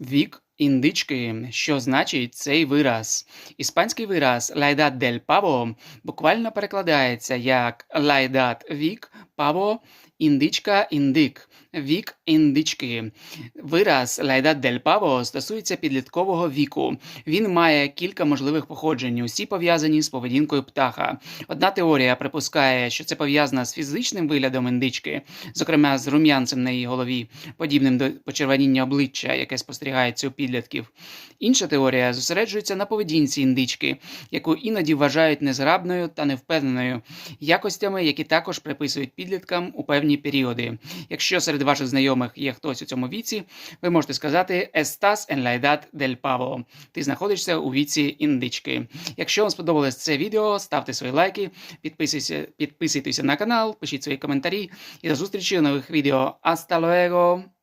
Вік індички, що значить цей вираз. Іспанський вираз лайдат дель паво буквально перекладається як лайдат – вік, паво, – індичка, індик, вік індички. Вираз «la del pavo» стосується підліткового віку. Він має кілька можливих походжень, усі пов'язані з поведінкою птаха. Одна теорія припускає, що це пов'язано з фізичним виглядом індички, зокрема з рум'янцем на її голові, подібним до почервоніння обличчя, яке спостерігається у підлітків. Інша теорія зосереджується на поведінці індички, яку іноді вважають незграбною та невпевненою, якостями, які також приписують підліткам у певні періоди. Якщо ваших знайомих є хтось у цьому віці, ви можете сказати «Estás en la edad del pavo» – ти знаходишся у віці індички. Якщо вам сподобалось це відео, ставте свої лайки, підписуйтесь, підписуйтеся на канал, пишіть свої коментарі і до зустрічі у нових відео. Hasta luego!